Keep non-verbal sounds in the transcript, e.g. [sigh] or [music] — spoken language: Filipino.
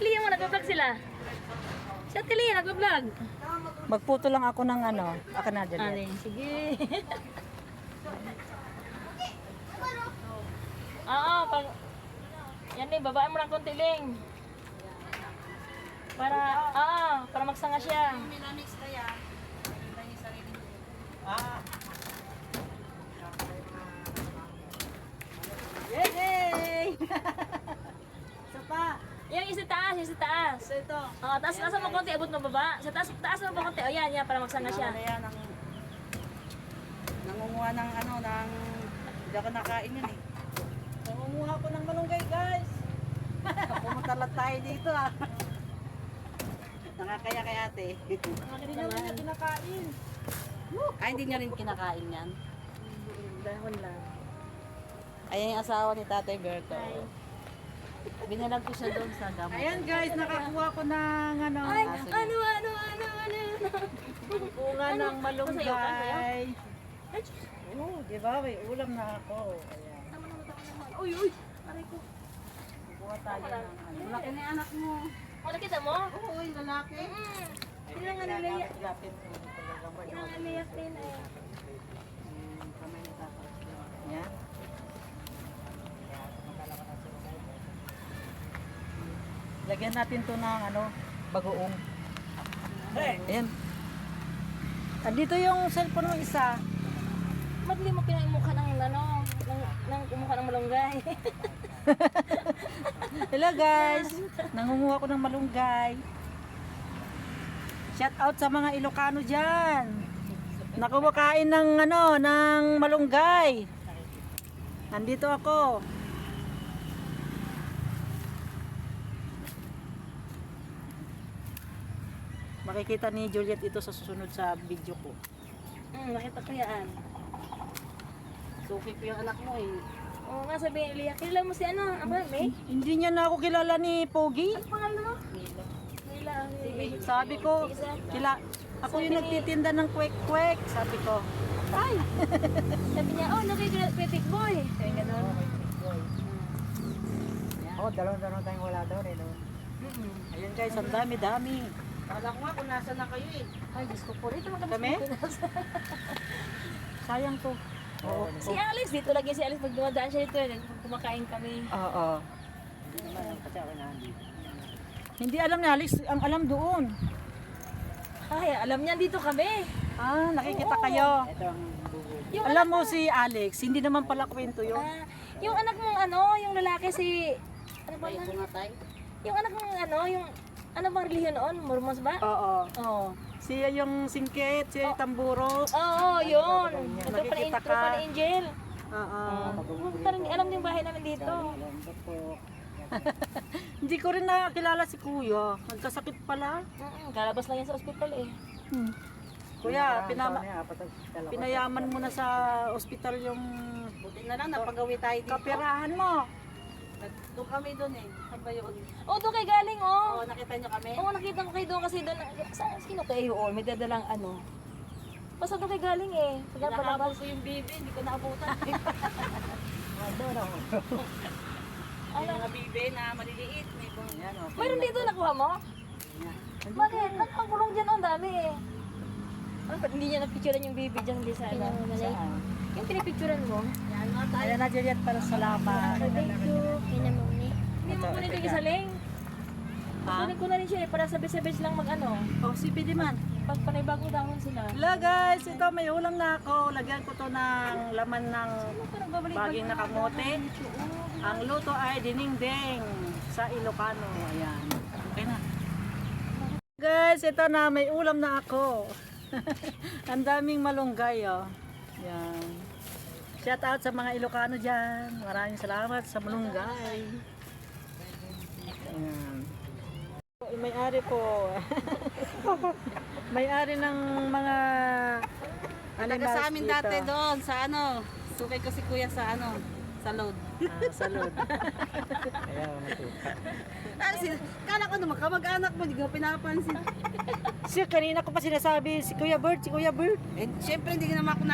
Lia mo, nag-vlog sila. Si Ate Lia, nag-vlog. Magputo lang ako ng ano, aka na dyan. Ano yun? Sige. [laughs] Oo, pag... Yan eh, babaan mo lang konti ling. Para, ah, para magsanga siya. Yay! Isa pa. Yung yung isa taas. Isa ito. Oo, taas, taas mo konti, abot mo baba. Sa taas, taas mo pa konti. O yan, yan, para magsanga siya. Ano yan, ang, nangunguha ng ano, ng, hindi ako nakain yun eh. Nangunguha ko ng malunggay guys. Pumunta lang tayo dito ah. Nakakaya kay ate. Hindi naman niya kinakain. Ay, hindi niya rin kinakain yan. Dahon lang. Ayan yung asawa ni Tatay Berto. Binalag ko siya doon sa gamot. Ayan guys, nakakuha ko ng ano, Ay, ano, ano, ano, ano. bunga ng Masayaw ka, sayaw? malunggay. Oo, di ba? May ulam na ako. Ayan. Uy, uy. Aray ko. Kuha tayo ng ano. Laki ni anak mo. Wala kita mo? Oo, yung lalaki. Mm. Hindi lang nga Hindi lang nga niliyak din eh. yung kamay ni Tatay. Yan. Lagyan natin to ng ano, bagoong. Ayan. Andito yung cellphone mo isa. Ba't hindi mo pinamukha ng ano, ng, ng kumukha ng malunggay? [laughs] Hello guys! Nangunguha ko ng malunggay. Shout out sa mga Ilocano dyan. Nakumakain ng ano, ng malunggay. Nandito ako. Makikita ni Juliet ito sa susunod sa video ko. Hmm, nakita ko yan. Suki ko yung anak mo eh. Oo nga, sabi ni Liya, kilala mo si ano, ang ba, May? Hindi niya na ako kilala ni Pogi. Ano pangalan mo? Nila. Sabi ko, kila, ako yung nagtitinda ng kwek-kwek. Sabi ko, ay, [laughs] Sabi niya, oh, at Petit Boy. Kaya gano'n. Oh, dalawang-dalawang tayong wala daw rin. oh. Ayan guys, ang dami-dami. Kala ko nga kung nasa na kayo eh. Ay, Diyos ko po, rito Kami? [laughs] Sayang to. Oo. Si Alice, dito lagi si Alice, pag dumadaan siya dito, eh, kumakain kami. Oo. Kasi ako na andito. Hindi alam ni Alex, ang alam doon. Ay, alam niya, dito kami. Ah, nakikita kayo. Ito ang. Yung Alam mo si Alex, hindi naman pala kwento yun. Ah, yung anak mong ano, yung lalaki si... Ano ba na? Yung anak mong ano, yung... Ano bang relihiyon noon? Mormons ba? Oo. Oo. Siya yung singkit, siya yung tamburo. Oo, yun. Ito pa na Nakikita intro pa ka. na Angel. Oo. Parang alam din yung bahay namin dito. [laughs] Hindi ko rin nakilala si Kuya. Nagkasakit pala. Mm, Kalabas lang yan sa ospital eh. Hmm. Kuya, pinama, ang dalawa. pinayaman mo na sa ospital yung Buti na lang, napagawi tayo dito. kapirahan mo. Doon kami doon eh. Saan ba yun? Oh, doon kay galing oh. Oo, nakita nyo kami? Oo, nakita ko kayo doon kasi doon. Sa, sino kayo oh? May dadalang ano. Basta doon kay galing eh. Nahabol palabas. ko yung bibi, hindi ko naabutan. [laughs] May mga bibi na maliliit. May kung yan o. Mayroon dito nakuha mo? Bakit? Ang kulong dyan, oh, ang dami eh. Ano pa, hindi niya napicturean yung baby dyan, hindi sa ano. Yung pinipicturean mo. Yan. Ayan na Juliet para salamat. Thank you. Yung isaling. Ha? Kunin ko na rin siya eh, para sabay-sabay silang mag ano. Oh, si Pidi man. Pag panibagong dahon sila. Hello guys, ito may ulam na ako. Lagyan ko to ng laman ng baging na kamote. Ang luto ay dinengdeng sa Ilocano. Ayan. Okay na. Guys, ito na may ulam na ako. [laughs] Ang daming malunggay oh. Yan. Shout out sa mga Ilocano dyan. Maraming salamat sa malunggay. Ayan. May-ari po. [laughs] May-ari ng mga Taga animals sa amin dito. dati doon, sa ano. Sukay ko si kuya sa ano, sa load. Ah, salud. [laughs] Ah, si, kala ko naman, kamag-anak mo, hindi ko pinapansin. Siya kanina ko pa sinasabi si Kuya Bird, si Kuya Bird. Eh, syempre hindi ko naman ako